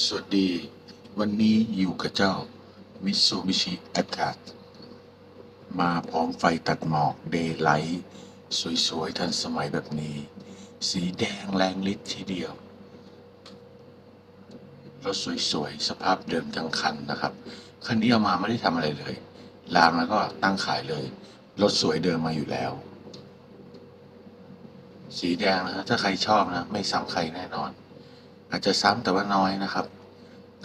สวัสดี วันนี้อยู่กับเจ้า มิซูบิชิแอต a มาพร้อมไฟตัดหมอกเดย์ไลท์สวยๆ ทันสมัยแบบนี้ สีแดงแรงฤทธิ์ทีเดียวรถสวยๆ สภาพเดิมทั้งคันนะครับ คันนี้เอามาไม่ได้ทำอะไรเลยลามแล้วก็ตั้งขายเลย รถสวยเดิมมาอยู่แล้ว สีแดงนะฮะถ้าใครชอบนะ ไม่ซ้ำใครแน่นอน อาจจะซ้ำแต่ว่าน้อยนะครับ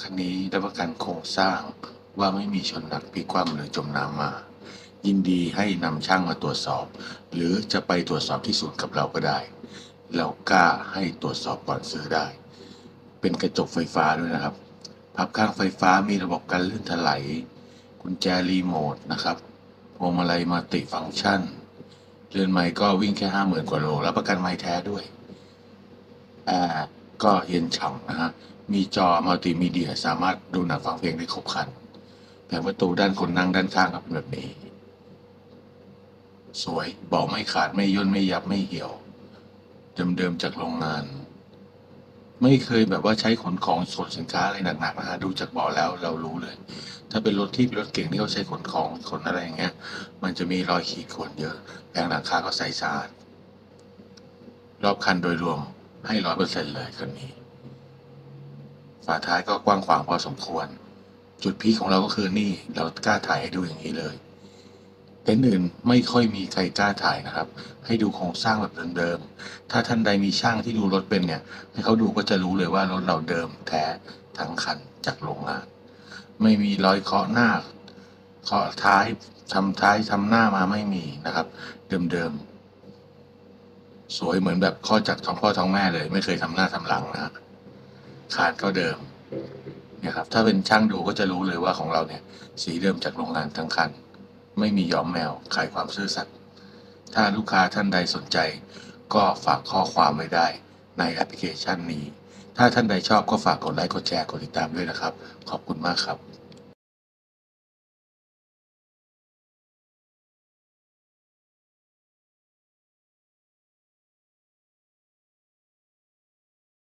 คันนี้รับประกันโครงสร้างว่าไม่มีชนหนักพลิกคว่ำหรือจมน้ำมา ยินดีให้นำช่างมาตรวจสอบ หรือจะไปตรวจสอบที่ศูนย์กับเราก็ได้ เรากล้าให้ตรวจสอบก่อนซื้อได้ เป็นกระจกไฟฟ้าด้วยนะครับพับข้างไฟฟ้ามีระบบการลื่นถลายกุญแจรีโมทนะครับพวงมาลัยมัลติฟังก์ชัน เรือนไม้ก็วิ่งแค่ห้าหมื่นกว่าโลรับประกันไม้แท้ด้วยอร์ ก็เย็นฉ่ำนะฮะ มีจอมัลติมีเดียสามารถดูหนังฟังเพลงได้ครบครันแผงประตูด้านคนนั่งด้านข้างก็เป็นแบบนี้ สวยเบอกไม่ขาดไม่ย่นไม่ยับไม่เหี่ยว เดิมๆจากโรงงาน ไม่เคยแบบว่าใช้ขนของขนสินค้าอะไรหนักๆนะฮะดูจากเบาะแล้วเรารู้เลย ถ้าเป็นรถที่เป็นรถเก่งที่เขาใช้ขนของขนอะไรอย่างเงี้ย มันจะมีรอยขีดข่วนเยอะแผงหลังคาก็ใสสะอาดรอบคันโดยรวม ให้ร้อยเปอร์เซ็นต์เลยคนนี้ ฝาท้ายก็กว้างขวางพอสมควร จุดพีคของเราก็คือนี่เรากล้าถ่ายให้ดูอย่างนี้เลยเต็นท์อื่นไม่ค่อยมีใครกล้าถ่ายนะครับ ให้ดูโครงสร้างแบบเดิมๆถ้าท่านใดมีช่างที่ดูรถเป็นเนี่ย ให้เขาดูก็จะรู้เลยว่ารถเราเดิมแท้ทั้งคันจากโรงงาน ไม่มีรอยเคาะหน้าเคาะท้ายทำท้ายทำหน้ามาไม่มีนะครับ เดิมๆ สวยเหมือนแบบข้อจากท้องพ่อท้องแม่เลย ไม่เคยทำหน้าทำหลังนะฮะคานก็เดิมเนี่ยครับ ถ้าเป็นช่างดูก็จะรู้เลยว่าของเราเนี่ย สีเดิมจากโรงงานทั้งคัน ไม่มีย้อมแมวขายความซื่อสัตย์ถ้าลูกค้าท่านใดสนใจ ก็ฝากข้อความไว้ได้ในแอปพลิเคชันนี้ ถ้าท่านใดชอบก็ฝากกดไลค์กดแชร์กดติดตามด้วยนะครับ ขอบคุณมากครับ